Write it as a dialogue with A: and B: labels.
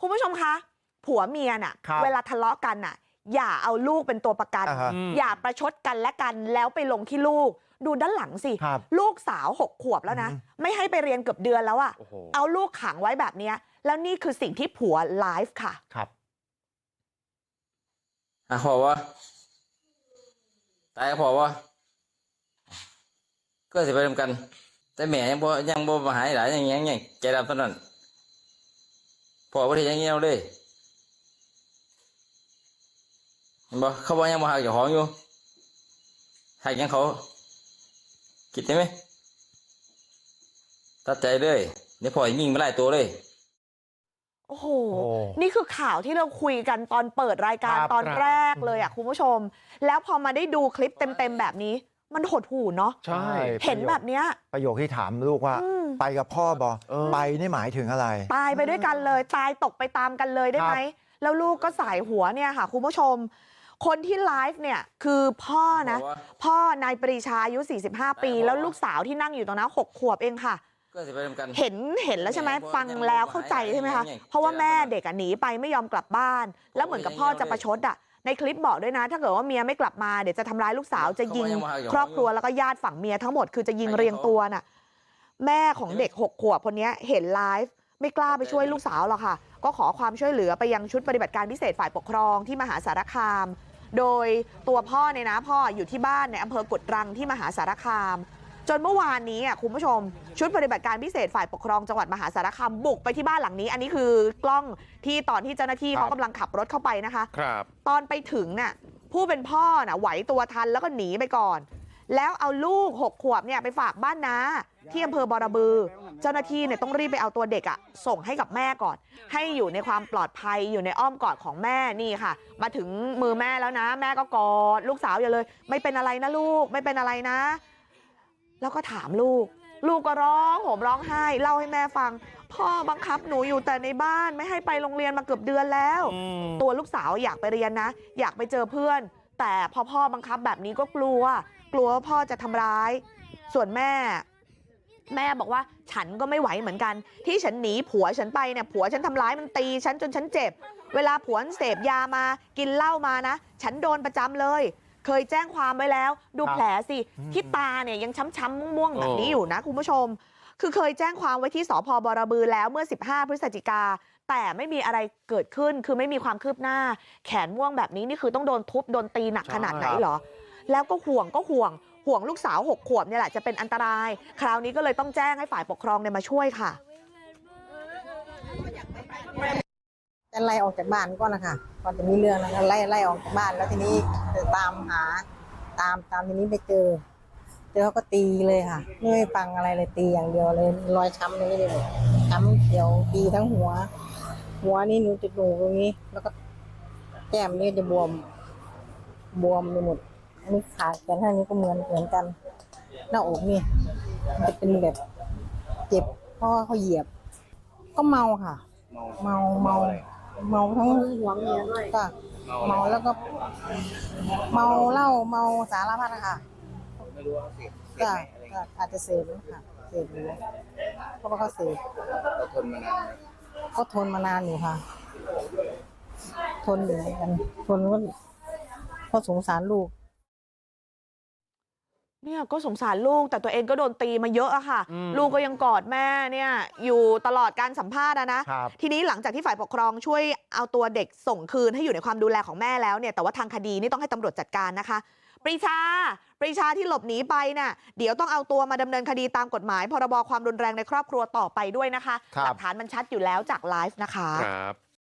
A: คุณผู้ชมคะผัวเมียน่ะ
B: ครับ
A: เวลาทะเลาะกันน่ะอย่าเอาลูกเป็นตัวประกัน
B: อ่าฮะ
A: อย่าประชดกันและกันแล้วไปลงที่ลูกดูด้านหลังสิ
B: ครับ
A: ลูกสาวหกขวบแล้วนะ
B: อืม
A: ไม่ให้ไปเรียนเกือบเดือนแล้วอะ
C: โอ้โห
A: เอาลูกขังไว้แบบเนี้ยแล้วนี่คือสิ่งที่ผัวไลฟ์ค่ะ
B: ครับ
C: หาพอวะตายก็พอวะก็สิไปทำกัน แต่แม่ยังบ่ยังบ่มาหายหลายอย่างเงี้ยยังใจดำเท่านั้น พอบ่ได้อยังเงี้ยเลยเห็นบ่เขาบอกยังบ่หักเจ้าของอยู่หักยังเขาคิดได้ไหมตัดใจเลยเดี๋ยวพอยิงมาไล่ตัวเลย
A: โอ้โห
B: โอ้
A: นี่คือข่าวที่เราคุยกันตอนเปิดรายการ
B: ครับ
A: ตอน
B: ครับ
A: แรกเลยอะคุณผู้ชม แล้วพอมาได้ดูคลิปเต็มๆแบบนี้ มันหดหูเนาะ
B: ใช่
A: เห็นแบบเนี้ย
B: ประโยคที่ถามลูกว่า
A: อืม
B: ไปกับพ่อบอ
D: เออ
B: ไปนี่หมายถึงอะไร
A: ตายไปด้วยกันเลยตายตกไปตามกันเลยได้ไหม
B: ครับ
A: แล้วลูกก็สายหัวเนี่ยค่ะคุณผู้ชมคนที่ไลฟ์เนี่ยคือพ่อนะ
C: บอกว่า
A: พ่อนายปรีชาอายุ45ปี
C: บอกว่า
A: แล้วลูกสาวที่นั่งอยู่ตรงนั้นหกขวบเองค่ะ
C: ก็สิไปทำกัน
A: เห็นเห็นแล้วใช่ไหม
C: แม่บอก
A: ฟัง
C: ยัง
A: แล้ว
C: บอก
A: เข้าใจใช่ไหมคะ
C: ให้
A: เพราะว่าแม่
C: ให้
A: เด็กอะหนีไปไม่ยอมกลับบ้านแล้วเหมือนกับพ่อจะประชดอะ ในคลิปบอกด้วยนะถ้าเกิดว่าเมียไม่กลับมาเดี๋ยวจะทำร้ายลูกสาวจะยิง
C: เขาว่ายังมาหาอยู่
A: ครอบครัวแล้วก็ญาติฝั่งเมียทั้งหมดคือจะยิงเรียงตัวน่ะแม่ของเด็กหกขวบคนนี้เห็นไลฟ์ไม่กล้าไปช่วยลูกสาวหรอกค่ะก็ขอความช่วยเหลือไปยังชุดปฏิบัติการพิเศษฝ่ายปกครองที่มหาสารคาม โดยตัวพ่อเนี่ยนะพ่ออยู่ที่บ้านในอำเภอกุดรังที่มหาสารคามจน เมื่อวานนี้อะคุณผู้ชมชุดปฏิบัติการพิเศษฝ่ายปกครองจังหวัดมหาสารคามบุกไปที่บ้านหลังนี้อันนี้คือกล้องที่ตอนที่เจ้าหน้าที่
B: ครับ
A: เขากำลังขับรถเข้าไปนะคะ
D: ครับ
A: ตอนไปถึงน่ะผู้เป็นพ่อน่ะไหวตัวทันแล้วก็หนีไปก่อนแล้วเอาลูกหกขวบเนี่ยไปฝากบ้านนาที่อำเภอบอระบือ เจ้าหน้าที่เนี่ยต้องรีบไปเอาตัวเด็กอะส่งให้กับแม่ก่อน ให้อยู่ในความปลอดภัยอยู่ในอ้อมกอดของแม่นี่ค่ะ มาถึงมือแม่แล้วนะ แม่ก็กอดลูกสาวอย่าเลย ไม่เป็นอะไรนะลูกไม่เป็นอะไรนะ แล้วก็ถามลูกลูกก็ร้องโหมร้องไห้เล่าให้แม่ฟังพ่อบังคับหนูอยู่แต่ในบ้านไม่ให้ไปโรงเรียนมาเกือบเดือนแล้วตัวลูกสาวอยากไปเรียนนะอยากไปเจอเพื่อน แต่พอพ่อบังคับแบบนี้ก็กลัว กลัวว่าพ่อจะทำร้าย ส่วนแม่ แม่บอกว่าฉันก็ไม่ไหวเหมือนกัน ที่ฉันหนีผัวฉันไปเนี่ยผัวฉันทำร้ายมันตีฉันจนฉันเจ็บ เวลาผัวเสพยามากินเหล้ามานะ ฉันโดนประจำเลย เคยแจ้งความไว้แล้วดู
B: ครับ
A: แผลสิ
B: อืม
A: ที่ตาเนี่ยยังช้ำๆม่วงๆแบบนี้
D: โอ้
A: อยู่นะคุณผู้ชม คือเคยแจ้งความไว้ที่สพบรบือแล้วเมื่อ 15 พฤศจิกาแต่ไม่มีอะไรเกิดขึ้นคือไม่มีความคืบหน้า แขนม่วงแบบนี้นี่คือต้องโดนทุบโดนตีหนักขนาดไหนเหรอ แล้วก็ห่วงก็ห่วงห่วงลูกสาวหกขวบเนี่ยแหละจะเป็นอันตราย คราวนี้ก็เลยต้องแจ้งให้ฝ่ายปกครองเนี่ยมาช่วยค่ะ
E: จะไล่ออกจากบ้านก่อนะคะก่อนจะมีเรื่องนะคะไล่ไล่ออกจากบ้านแล้วทีนี้จะตามหาตามตามทีนี้ไปเจอ เจอเขาก็ตีเลยค่ะ ไม่ฟังอะไรเลยตีอย่างเดียวเลยรอยช้ำอย่างนี้เลยช้ำเขียวตีทั้งหัว หัวนี่หนูจะดูตรงนี้ แล้วก็แก้มนี่จะบวม บวมไปหมดอันนี้ขาแขนข้างนี้ก็เหมือนเหมือนกัน หน้าอกนี่มันจะเป็นแบบเจ็บเพราะเขาเหยียบ ก็เมาค่ะ เมาเมา เมาทั้งหัวเมียด้วยก็เมาแล้วก็ เมาเหล้าเมาสารพัดนะคะก็ก็อาจจะเสพค่ะเสพอยู่เพราะว่าเขาเสพก็ทนมานานอยู่ค่ะ ทนอยู่เหมือนกันทนก็เพราะสงสารลูก
A: เนี่ยก็สงสารลูกแต่ตัวเองก็โดนตีมาเยอะอะค่ะ
D: อืม
A: ลูกก็ยังกอดแม่เนี่ยอยู่ตลอดการสัมภาษณ์อะนะ
B: ครับ
A: ทีนี้หลังจากที่ฝ่ายปกครองช่วยเอาตัวเด็กส่งคืนให้อยู่ในความดูแลของแม่แล้วเนี่ยแต่ว่าทางคดีนี่ต้องให้ตำรวจจัดการนะคะปรีชาปรีชาที่หลบหนีไปน่ะเดี๋ยวต้องเอาตัวมาดำเนินคดีตามกฎหมายพรบความรุนแรงในครอบครัวต่อไปด้วยนะคะ
B: ครับ
A: หลักฐานมันชัดอยู่แล้วจากไลฟ์นะคะ
D: ครับ